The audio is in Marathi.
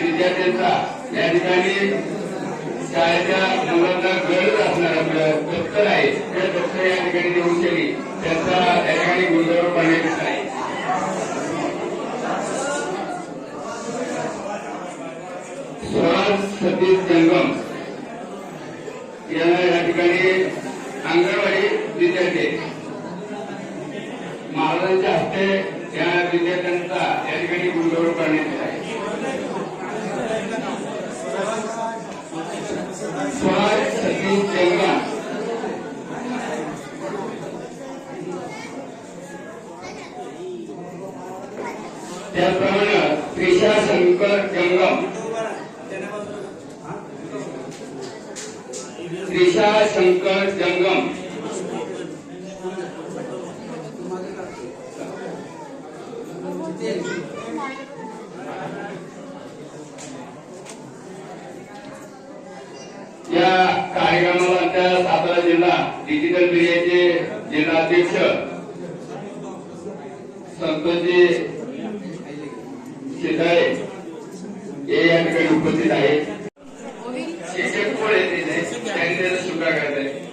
विद्यार्थ्यांचा या ठिकाणी शाळेच्या मुलांना गरज असणार आपलं दप्तर आहे. त्या दप्तर या ठिकाणी देऊ केली त्याचा या ठिकाणी गुंतवणूक करण्यात आहे. स्वराज सतीश जंगम यांना या ठिकाणी अंगणवाडी विद्यार्थी महाराजांच्या हस्ते या विद्यार्थ्यांचा या ठिकाणी गुंतवणूक करण्यात येत आहे स्वराज सतीश जंगम त्याचप्रमाणे त्रिशा शंकर जंगम त्रिशा शंकर जंगम या कार्यक्रमाला आमच्या सातारा जिल्हा डिजिटल मीडियाचे जिल्हाध्यक्ष संतोषजी शिंदे आहे या ठिकाणी उपस्थित आहेत शिक्षक कोण येते त्यांनी सुद्धा करताय.